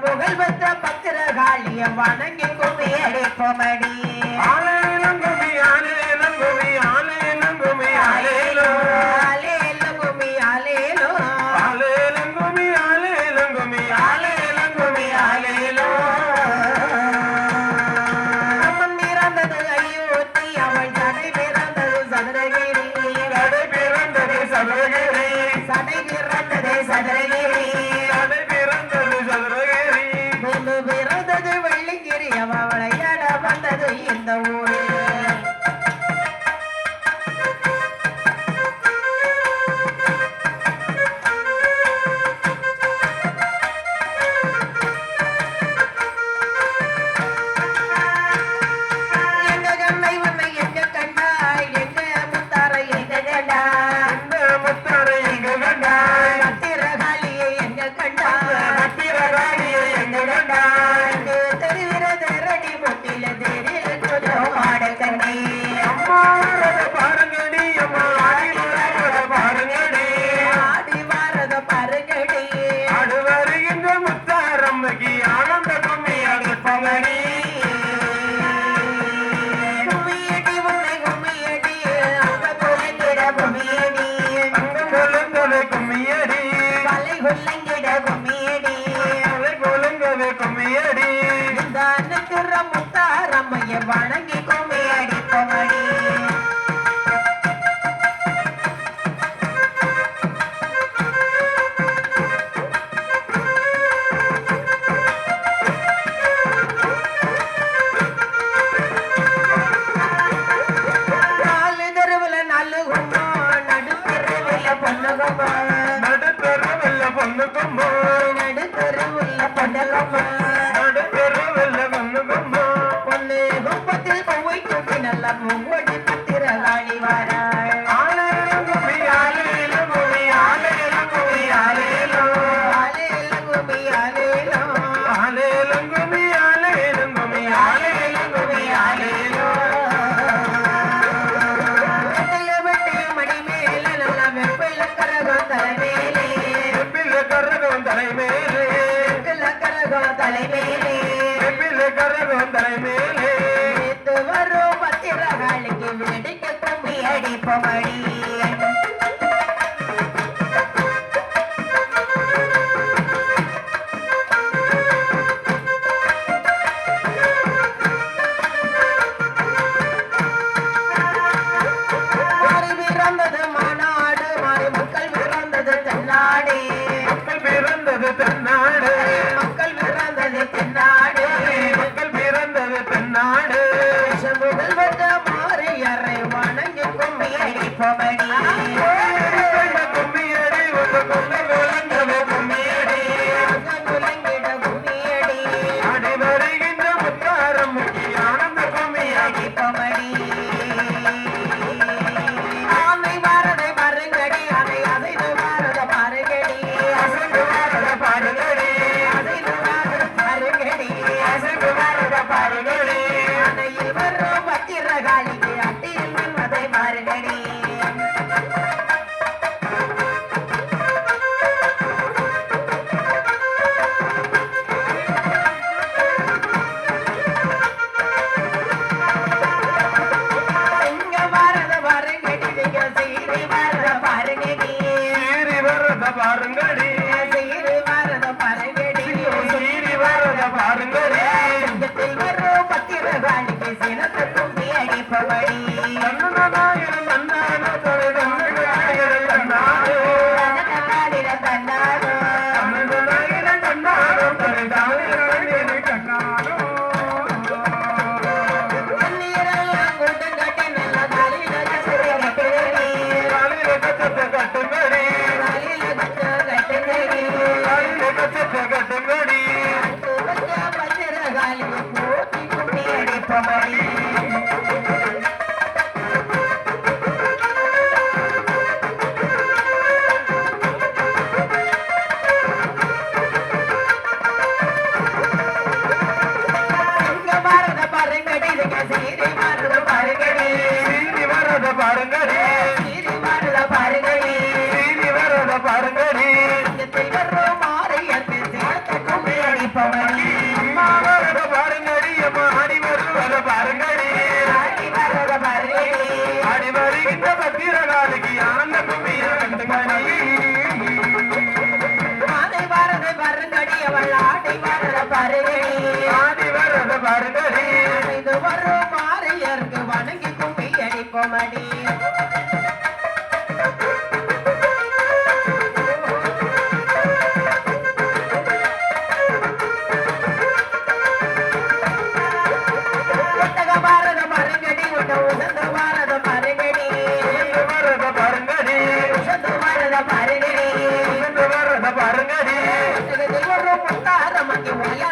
புகழ் பெற்ற பத்திரகாளிய வணங்கி கும்மி அடிப்போமடி I la mongolie. கும்மி ಕಾಲ Maria.